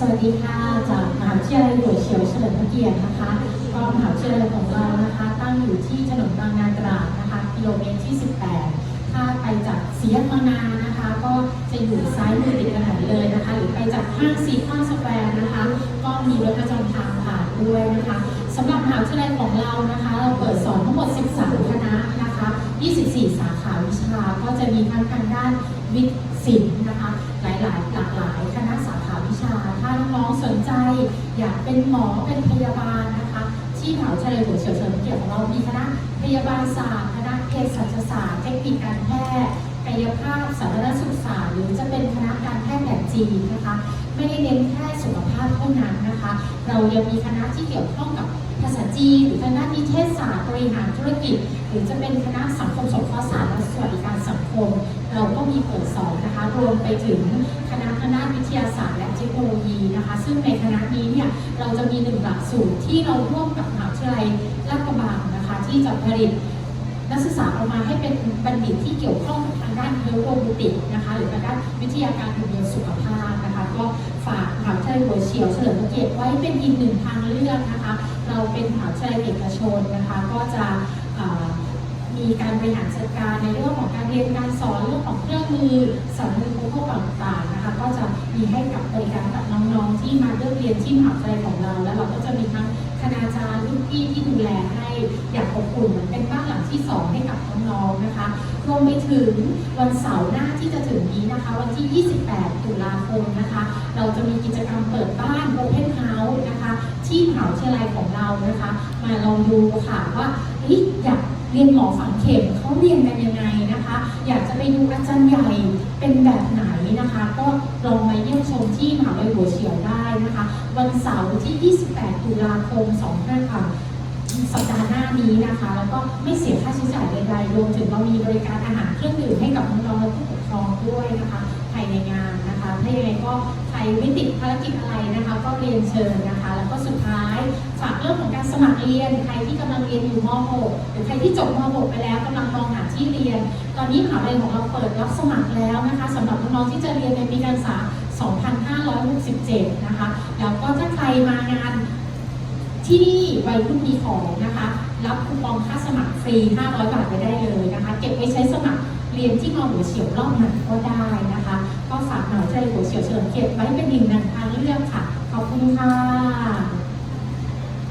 สวัสดีค่ะ จากมหาวิทยาลัยหัวเฉียวเฉลิมพระเกียรตินะคะก็มหาวิทยาลัยของเรานะคะ ตั้งอยู่ที่ถนนบางนาตราดนะคะกิโลเมตรที่ 18 ถ้าไปจากสียบางนานะคะ ก็จะอยู่ซ้ายมือติดกันหนเลยนะคะ หรือไปจากห้างซีคอนสแควร์นะคะ ก็มีรถประจำทางผ่านด้วยนะคะสำหรับมหาวิทยาลัยของเรานะคะ เราเปิดสอนทั้งหมด 13 คณะนะคะ 24 สาขาวิชา ก็จะมีทั้งทางด้านวิทย์ศิลป์นะคะ หลายๆ หลากหลายคณะ สนใจ อยากเป็นหมอเป็นพยาบาลนะคะ ที่มหาวิทยาลัยหัวเฉียวเฉลิมเกียรติของเรามีคณะพยาบาลศาสตร์คณะเภสัชศาสตร์เทคนิคการแพทย์กายภาพสาธารณสุขศาสตร์หรือจะเป็นคณะการแพทย์แบบจีนนะคะ ไม่ได้เน้นแค่สุขภาพเท่านั้นนะคะ เรายังมีคณะที่เกี่ยวข้องกับภาษาจีนหรือคณะนิเทศศาสตร์บริหารธุรกิจ หรือจะเป็นคณะสังคมสงเคราะห์ศาสตร์และสวัสดิการสังคม เราก็มีเปิดสอนนะคะ รวมไปถึง คณะวิทยาศาสตร์และเทคโนโลยีนะคะ ซึ่งในคณะนี้เนี่ยเราจะมีหนึ่งหลักสูตรที่เราร่วมกับมหาวิทยาลัยลาดกระบังนะคะ ที่จะผลิตนักศึกษาออกมาให้เป็นบัณฑิตที่เกี่ยวข้องทางด้านเฮลโรบูติกนะคะหรือทางด้านวิทยาการหุ่นยนต์สุขภาพนะคะก็ฝากมหาวิทยาลัยหัวเฉียวเฉลิมพระเกียรติไว้เป็นอีกหนึ่งทางเลือกนะคะ เราเป็นมหาวิทยาลัยเอกชนนะคะ ก็จะมีการบริหารจัดการในเรื่องของการเรียนการสอน ของเครื่องมือสารมือพวกต่างๆนะคะ ก็จะมีให้กับบริการกับน้องๆ ที่มาเลือกเรียนที่มหาวิทยาลัยของเรา แล้วเราก็จะมีทั้งคณาจารย์รุ่นพี่ที่ดูแลให้อย่างอบอุ่นเหมือนเป็นบ้านหลังที่สองให้กับน้องๆนะคะรวมไปถึงวันเสาร์หน้าที่จะถึงนี้นะคะ วันที่ 28 ตุลาคมนะคะ เราจะมีกิจกรรมเปิดบ้าน Open House นะคะ ที่มหาวิทยาลัยของเรานะคะ มาลองดูค่ะว่าเฮ้ยอยาก เรียนหมอฝังเข็มเขาเรียนกันยังไงนะคะ อยากจะไปดูอาจารย์ใหญ่เป็นแบบไหนนะคะ ก็ลองมาเยี่ยมชมที่มหาวิทยาลัยหัวเฉียวได้นะคะ วันเสาร์ที่ 28 ตุลาคม 25ค่ะสัปดาห์หน้านี้นะคะ แล้วก็ไม่เสียค่าใช้จ่ายใดๆรวมถึงเรามีบริการอาหารเครื่องดื่มให้กับน้องๆและผู้ปกครองด้วยนะคะภายในงานนะคะถ้ายังไงก็ใครไม่ติดภารกิจอะไรนะคะ ก็เรียนเชิญนะคะ แล้วก็สุด เรียน ใครที่กำลังเรียนอยู่ม .6 หรือใครที่จบม .6 ไปแล้วกำลังมองหาที่เรียน ตอนนี้มหาวิทยาลัยของเราเปิดรับสมัครแล้วนะคะสำหรับน้องๆที่จะเรียนในปีการศึกษา 2567 นะคะ แล้วก็ถ้าใครมางานที่นี่วัยรุ่นมีของนะคะ รับคูปองค่าสมัครฟรี 500 บาทไปได้เลยนะคะ เก็บไว้ใช้สมัครเรียนที่มอหัวเฉียวรอบหนก็ได้นะคะ ก็ฝากหน่อยใจหัวเฉียวเฉลิมเกียรติไว้เป็นหนึ่งในทางเลือกค่ะ ขอบคุณค่ะ